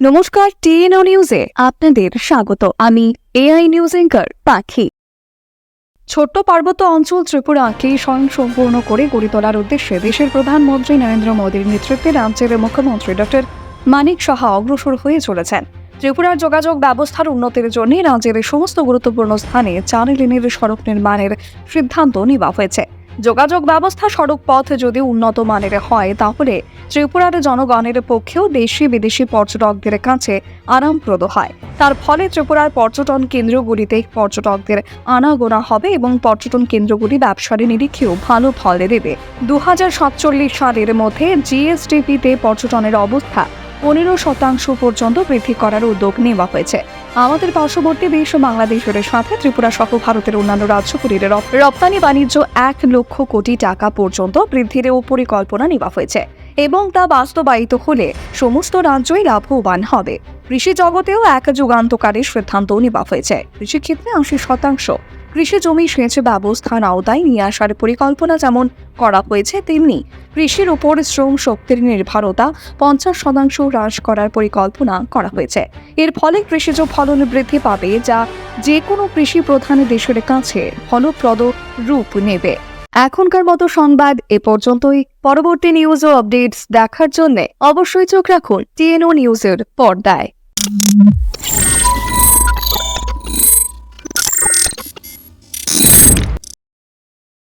নমস্কার, টিএনও নিউজে আপনাদের স্বাগত। আমি এআই নিউজ এঙ্কার পাখি। ছোট্ট পার্বত্য অঞ্চল ত্রিপুরাকে স্বয়ংসম্পূর্ণ করে গড়ে তোলার উদ্দেশ্যে দেশের প্রধানমন্ত্রী নরেন্দ্র মোদীর নেতৃত্বে রাজ্যের মুখ্যমন্ত্রী ডক্টর মানিক সাহা অগ্রসর হয়ে চলেছেন। ত্রিপুরার যোগাযোগ ব্যবস্থার উন্নতির জন্য রাজ্যের সমস্ত গুরুত্বপূর্ণ স্থানে চার লেনের সড়ক নির্মাণের সিদ্ধান্ত নেওয়া হয়েছে। যোগাযোগ ব্যবস্থা সড়ক পথ যদি উন্নত মানের হয়, তাহলে ত্রিপুরার জনগণের পক্ষেও দেশি বিদেশি পর্যটকদের কাছে আরামপ্রদ হয়। তার ফলে ত্রিপুরার পর্যটন কেন্দ্রগুলিতে পর্যটকদের আনাগোনা হবে এবং পর্যটন কেন্দ্রগুলি ব্যবসার নিরিখেও ভালো ফল দেবে। দু হাজার সাতচল্লিশ সালের মধ্যে জিএসডিপিতে পর্যটনের অবস্থা পনেরো শতাংশ পর্যন্ত বৃদ্ধি করার উদ্যোগ নেওয়া হয়েছে। আমাদের পার্শ্ববর্তী দেশ ও বাংলাদেশের সাথে ত্রিপুরা সহ ভারতের অন্যান্য রাজ্যগুলির রপ- রপ্তানি বাণিজ্য এক লক্ষ কোটি টাকা পর্যন্ত বৃদ্ধিরও পরিকল্পনা নেওয়া হয়েছে এবং তা বাস্তবায়িত হলে সমস্ত রাজ্যই লাভবান হবে। কৃষি জগতেও এক যুগান্তকারী সিদ্ধান্ত নেওয়া হয়েছে। কৃষিক্ষেত্রে আশি শতাংশ কৃষি জমি সেচ ব্যবস্থার আওতায় নিয়ে আসার পরিকল্পনা যেমন করা হয়েছে, তেমনি কৃষির উপর শ্রম শক্তির নির্ভরতা পঞ্চাশ শতাংশ হ্রাস করার পরিকল্পনা করা হয়েছে। এর ফলে কৃষিজ ফলন বৃদ্ধি পাবে যা যে কোনো কৃষি প্রধান দেশের কাছে ফলপ্রদ রূপ নেবে। এখনকার মতো সংবাদ এ পর্যন্তই। পরবর্তী নিউজ ও আপডেটস দেখার জন্য অবশ্যই চোখ রাখুন টিএনও নিউজের পর্দায়।